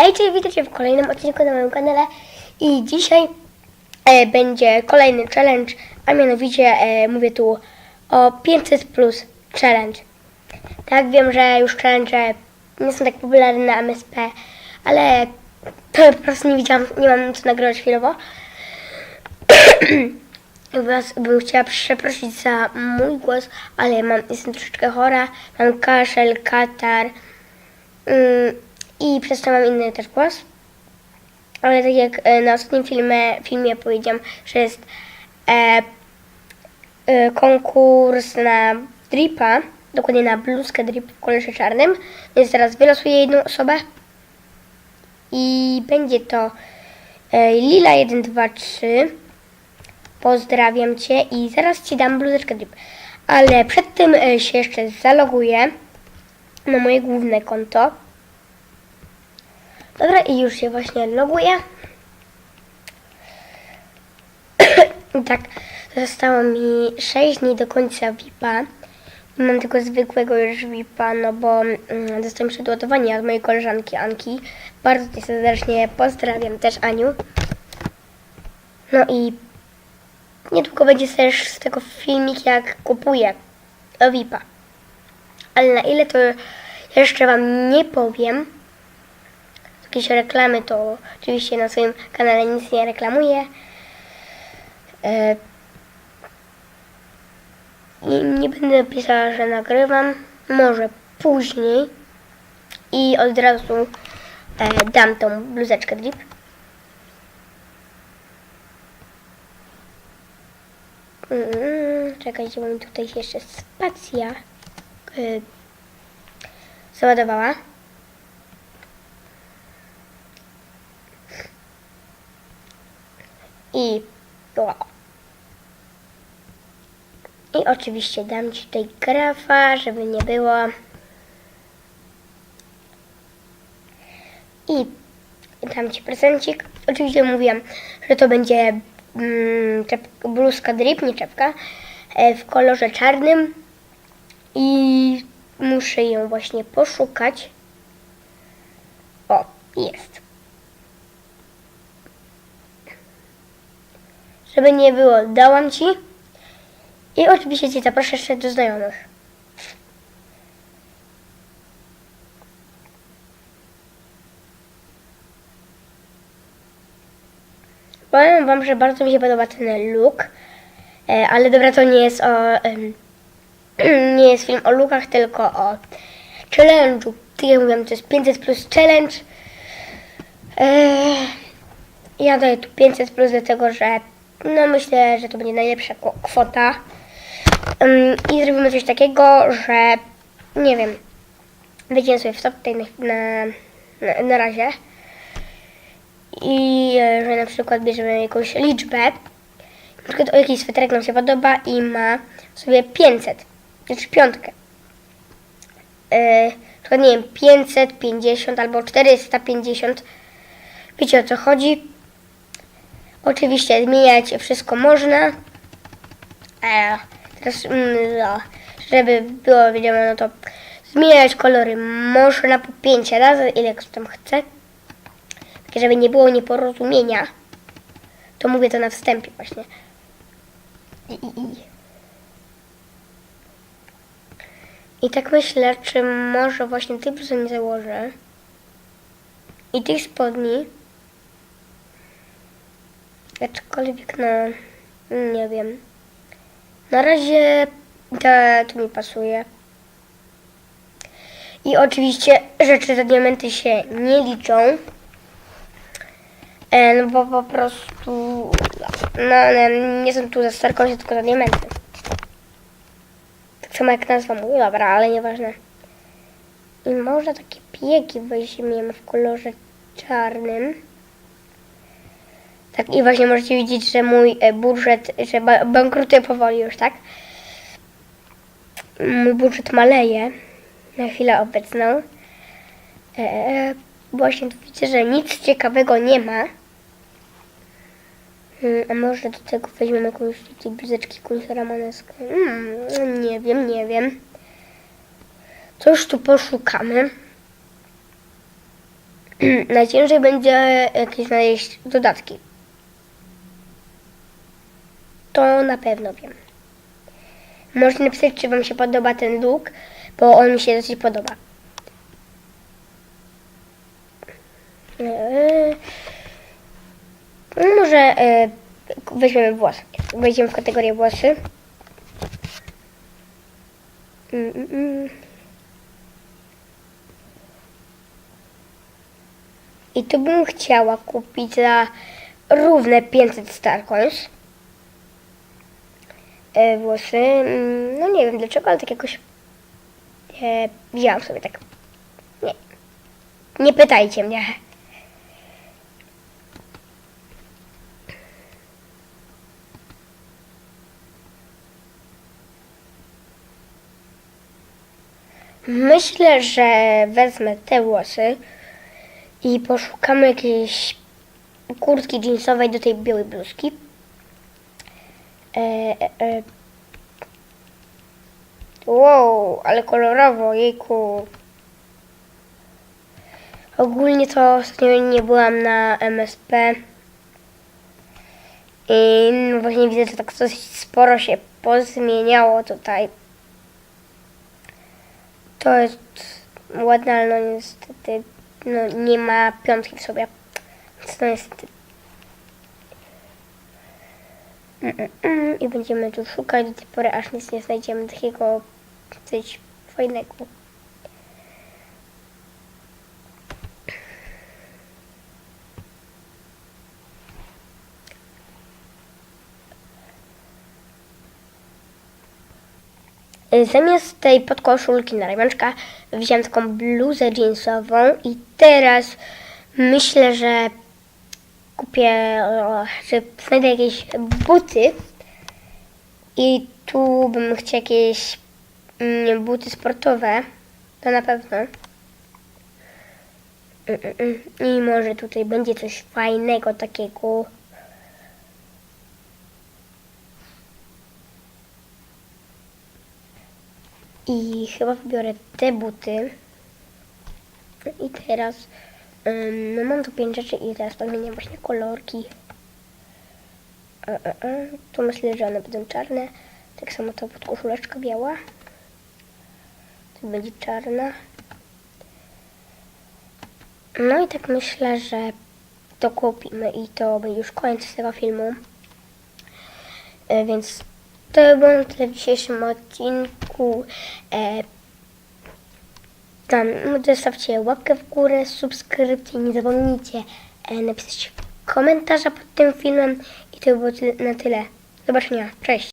Hej, cześć, witajcie w kolejnym odcinku na moim kanale i dzisiaj e, będzie kolejny challenge, a mianowicie e, mówię tu o 500 plus challenge. Tak, wiem, że już challenge nie są tak popularne na MSP, ale po prostu nie widziałam, nie mam co nagrywać chwilowo. Was bym chciała przeprosić za mój głos, ale mam, jestem troszeczkę chora, mam kaszel, katar ym, i przez to mam inny też głos. Ale tak jak e, na ostatnim filmie, filmie powiedziałam, że jest e, e, konkurs na dripa, dokładnie na bluzkę drip w kolorze czarnym, więc teraz wylosuję jedną osobę i będzie to e, Lila 123. Pozdrawiam Cię i zaraz Ci dam bluzeczkę drip. Ale przed tym e, się jeszcze zaloguję na moje główne konto. Dobra, i już się właśnie loguję. I tak, zostało mi 6 dni do końca VIP-a. Mam tylko zwykłego już VIP-a, no bo mm, dostałem przedładowanie od mojej koleżanki Anki. Bardzo Cię serdecznie pozdrawiam też Aniu. No i niedługo będzie też z tego filmik, jak kupuję VIP-a. Ale na ile to jeszcze Wam nie powiem. Jakieś reklamy to oczywiście na swoim kanale nic nie reklamuję. E, I nie będę pisała, że nagrywam. Może później. I od razu e, dam tą bluzeczkę drip. Mm, czekajcie, bo mi tutaj jeszcze spacja y, załadowała. I. I oczywiście dam Ci tutaj grafa, żeby nie było. I dam Ci prezencik. Oczywiście mówiłam, że to będzie mm, bluzka drip, nie czepka, e, w kolorze czarnym. I muszę ją właśnie poszukać. O, jest. Żeby nie było, dałam Ci. I oczywiście Cię zaproszę jeszcze do znajomych. Powiem Wam, że bardzo mi się podoba ten look. E, ale dobra, to nie jest o... nie jest film o lookach, tylko o challenge'u. Tak jak mówiłem, to jest 500 plus challenge. E, ja daję tu 500 plus dlatego, że no myślę, że to będzie najlepsza kwo- kwota. I zrobimy coś takiego, że nie wiem, wejdziemy sobie w stop tutaj na, na, na, razie. I e, że na przykład bierzemy jakąś liczbę. Na przykład o jakiś sweterek nam się podoba i ma sobie 500, znaczy piątkę. Yy, przykład nie wiem, 550 albo 450. Wiecie o co chodzi? Oczywiście zmieniać wszystko można. E, teraz, mm, no, żeby było wiadomo, no to zmieniać kolory można po 5 razy, ile kto tam chce. Żeby nie było nieporozumienia. To mówię to na wstępie właśnie. I, i, i. I tak myślę, czy może właśnie tej bluzy nie założę. I tych spodni. Aczkolwiek no, nie wiem. Na razie to, to mi pasuje. I oczywiście rzeczy za diamenty się nie liczą. E, no bo po prostu no, one nie są tu za starką się tylko za diamenty. Tak samo jak nazwa mówi, dobra, ale nieważne. I może takie piegi weźmiemy w kolorze czarnym. Tak, i właśnie możecie widzieć, że mój e, budżet, że ba- bankrutuje powoli już, tak? Mój budżet maleje na chwilę obecną. E, właśnie tu widzę, że nic ciekawego nie ma. Mm, A może do tego weźmiemy jakąś tej bluzeczki kulkę ramoneskę? Mm, nie wiem, nie wiem. Coś tu poszukamy. najciężej będzie jakieś znaleźć dodatki. To na pewno wiem. Możecie napisać, czy Wam się podoba ten look, bo on mi się dosyć podoba. Eee, no może e, weźmiemy włosy. Wejdziemy w kategorię włosy. Mm, mm, mm. I tu bym chciała kupić za równe 500 Starcoins włosy. Mm, No nie wiem dlaczego, ale tak jakoś e, wzięłam sobie tak. Nie. Nie pytajcie mnie. Myślę, że wezmę te włosy i poszukamy jakiejś kurtki jeansowej do tej białej bluzki. E, e, e. Wow, ale kolorowo, jejku. Ogólnie to ostatnio nie byłam na MSP. I no właśnie widzę, że tak dosyć sporo się pozmieniało tutaj. To jest ładne, ale no niestety no, nie ma piątki w sobie. No niestety. I będziemy tu szukać do tej pory, aż nic nie znajdziemy takiego coś fajnego. Zamiast tej podkoszulki na ramionczka wziąłem taką bluzę jeansową i teraz myślę, że kupię, że znajdę jakieś buty i tu bym chciał jakieś mm, buty sportowe, to na pewno. Mm, mm. I może tutaj będzie coś fajnego takiego. I chyba wybiorę te buty. I teraz no mam tu pięć rzeczy i teraz podmieniam właśnie kolorki. E, e, e. Tu myślę, że one będą czarne. Tak samo to podkoszuleczka biała. To będzie czarna. No i tak myślę, że to kupimy i to będzie już koniec tego filmu. E, Więc to by było na tyle w dzisiejszym odcinku. E, tam zostawcie łapkę w górę, subskrypcję, nie zapomnijcie e, napisać komentarza pod tym filmem i to by było na tyle. Do zobaczenia, cześć!